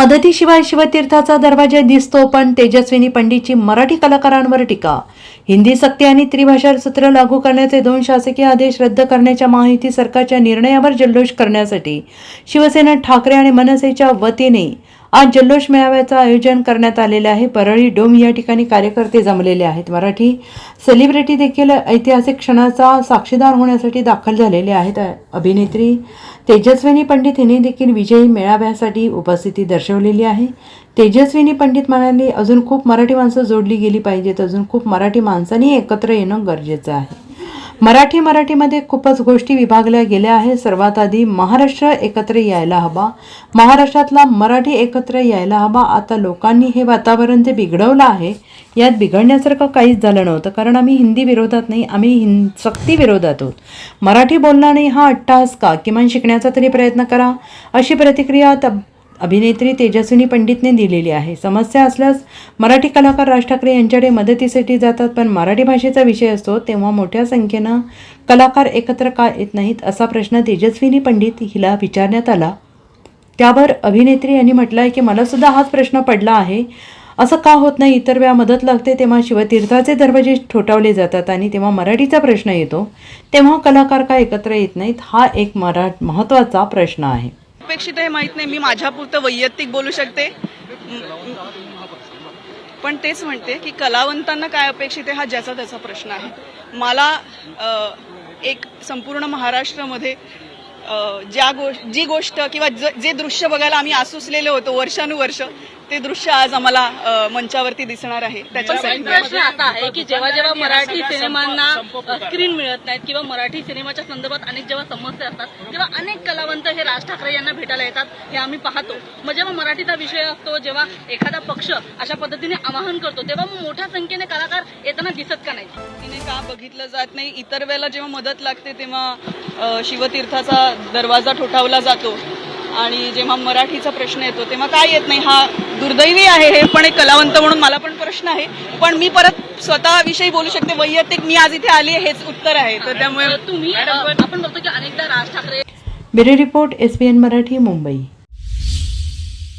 मदतीशिवाय शिवतीर्थाचा दरवाजा दिसतो पण तेजस्विनी पंडितची मराठी कलाकारांवर टीका. हिंदी सक्ती आणि त्रिभाषा सूत्र लागू करण्याचे दोन शासकीय आदेश रद्द करण्याच्या माहिती सरकारच्या निर्णयावर जल्लोष करण्यासाठी शिवसेना ठाकरे आणि मनसेच्या वतीने आज जल्लोष मेळाव्याचं आयोजन करण्यात आलेलं आहे. परळी डोम या ठिकाणी कार्यकर्ते जमलेले आहेत. मराठी सेलिब्रिटी देखील ऐतिहासिक क्षणाचा साक्षीदार होण्यासाठी दाखल झालेले आहेत. अभिनेत्री तेजस्विनी पंडित हिने देखील विजयी मेळाव्यासाठी उपस्थिती दर्शवलेली आहे. तेजस्विनी पंडित म्हणाली अजून खूप मराठी माणसं जोडली गेली पाहिजेत. अजून खूप मराठी माणसांनी एकत्र येणं गरजेचं आहे. मराठी मराठीमध्ये खूपच गोष्टी विभागल्या गेल्या आहेत. सर्वात आधी महाराष्ट्र एकत्र यायला हवा. महाराष्ट्रातला मराठी एकत्र यायला हवा. आता लोकांनी हे वातावरण जे बिघडवलं आहे यात बिघडण्यासारखं काहीच झालं नव्हतं. कारण आम्ही हिंदी विरोधात नाही आम्ही हिं सक्ती विरोधात आहोत. मराठी बोलणं नाही हा अट्टाहास का? किमान शिकण्याचा तरी प्रयत्न करा. अशी प्रतिक्रिया तब अभिनेत्री तेजस्विनी पंडितने दिलेली आहे. समस्या असल्यास मराठी कलाकार राज ठाकरे यांच्याकडे मदतीसाठी जातात पण मराठी भाषेचा विषय असतो तेव्हा मोठ्या संख्येनं कलाकार एकत्र का येत नाहीत असा प्रश्न तेजस्विनी पंडित हिला विचारण्यात आला. त्यावर अभिनेत्री यांनी म्हटलं आहे की मला सुद्धा हाच प्रश्न पडला आहे. असं का होत नाही? इतर वेळा मदत लागते तेव्हा शिवतीर्थाचे दरवाजे ठोठावले जातात आणि तेव्हा मराठीचा प्रश्न येतो. तेव्हा कलाकार का एकत्र येत नाहीत? हा एक मरा महत्त्वाचा प्रश्न आहे. अपेक्षित आहे माहीत नाही. मी माझ्यापुरतं वैयक्तिक बोलू शकते. पण तेच म्हणते की कलावंतांना काय अपेक्षित आहे हा ज्याचा त्याचा प्रश्न आहे. मला एक संपूर्ण महाराष्ट्रामध्ये ज्या गोष्ट जी गोष्ट किंवा ज- जे दृश्य बघायला आम्ही आसुसलेलो होतो वर्षानुवर्ष ते दृश्य आज आम्हाला मंचावरती दिसणार आहे. त्याच्यासाठी प्रश्न असा आहे की जेव्हा जेव्हा मराठी सिनेमांना स्क्रीन मिळत नाहीत किंवा मराठी सिनेमाच्या संदर्भात अनेक जेव्हा समस्या असतात तेव्हा अनेक कलावंत हे राज ठाकरे यांना भेटायला येतात हे आम्ही पाहतो. मग जेव्हा मराठीचा विषय असतो जेव्हा एखादा पक्ष अशा पद्धतीने आवाहन करतो तेव्हा मोठ्या संख्येने कलाकार येताना दिसत का नाही तिने का बघितलं जात नाही? इतर वेळेला जेव्हा मदत लागते तेव्हा शिवतीर्थाचा दरवाजा ठोठावला जातो. आणि जेव्हा मराठीचा प्रश्न येतो तेव्हा काय येत नाही? हा दुर्दैवी आहे हे पण एक कलावंत म्हणून मला पण प्रश्न आहे. पण मी परत स्वतःविषयी बोलू शकते. वैयक्तिक मी आज इथे आली आहे हेच उत्तर आहे. तर त्यामुळे तुम्ही आपण बघतो की अनेकदा Raj Thackeray bureau report S B N Marathi Mumbai.